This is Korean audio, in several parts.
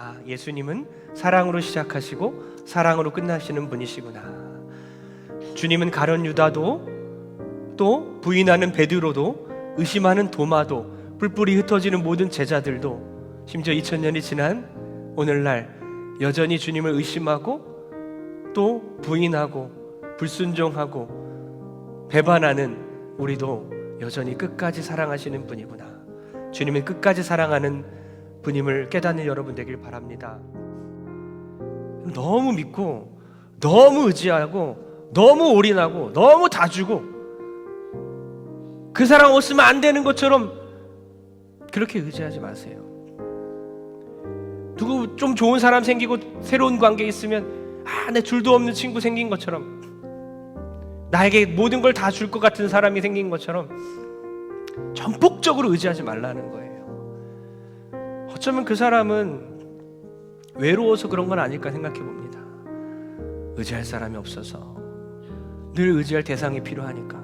아, 예수님은 사랑으로 시작하시고 사랑으로 끝나시는 분이시구나. 주님은 가련 유다도 또 부인하는 베드로도 의심하는 도마도 뿔뿔이 흩어지는 모든 제자들도 심지어 2000년이 지난 오늘날 여전히 주님을 의심하고 또 부인하고 불순종하고 배반하는 우리도 여전히 끝까지 사랑하시는 분이구나. 주님은 끝까지 사랑하는 분임을 깨닫는 여러분 되길 바랍니다. 너무 믿고 너무 의지하고 너무 올인하고 너무 다 주고 그 사람 없으면 안 되는 것처럼 그렇게 의지하지 마세요. 누구 좀 좋은 사람 생기고 새로운 관계 있으면 아, 내 줄도 없는 친구 생긴 것처럼 나에게 모든 걸 다 줄 것 같은 사람이 생긴 것처럼 전폭적으로 의지하지 말라는 거예요. 어쩌면 그 사람은 외로워서 그런 건 아닐까 생각해 봅니다. 의지할 사람이 없어서 늘 의지할 대상이 필요하니까.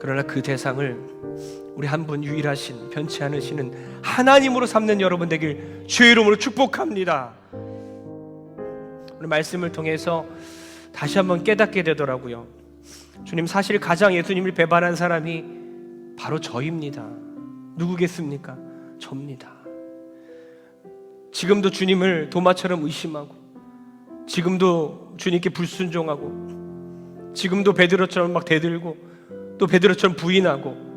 그러나 그 대상을 우리 한 분 유일하신 변치 않으시는 하나님으로 삼는 여러분 되길 주의 이름으로 축복합니다. 오늘 말씀을 통해서 다시 한번 깨닫게 되더라고요. 주님 사실 가장 예수님을 배반한 사람이 바로 저입니다. 누구겠습니까? 접니다. 지금도 주님을 도마처럼 의심하고 지금도 주님께 불순종하고 지금도 베드로처럼 막 대들고 또 베드로처럼 부인하고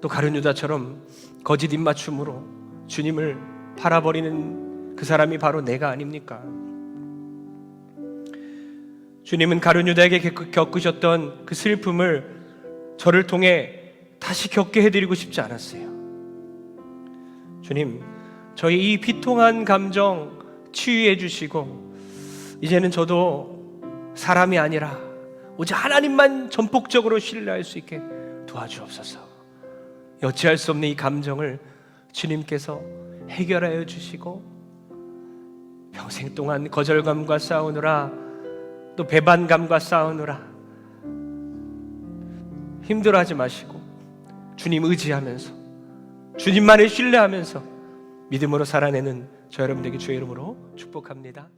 또 가룟 유다처럼 거짓 입맞춤으로 주님을 팔아버리는 그 사람이 바로 내가 아닙니까? 주님은 겪- 겪으셨던 그 슬픔을 저를 통해 다시 겪게 해드리고 싶지 않았어요. 주님, 저희 이 비통한 감정 치유해 주시고 이제는 저도 사람이 아니라 오직 하나님만 전폭적으로 신뢰할 수 있게 도와주옵소서. 여치할 수 없는 이 감정을 주님께서 해결하여 주시고 평생 동안 거절감과 싸우느라 또 배반감과 싸우느라 힘들어하지 마시고 주님 의지하면서 주님만을 신뢰하면서 믿음으로 살아내는 저 여러분에게 주의 이름으로 축복합니다.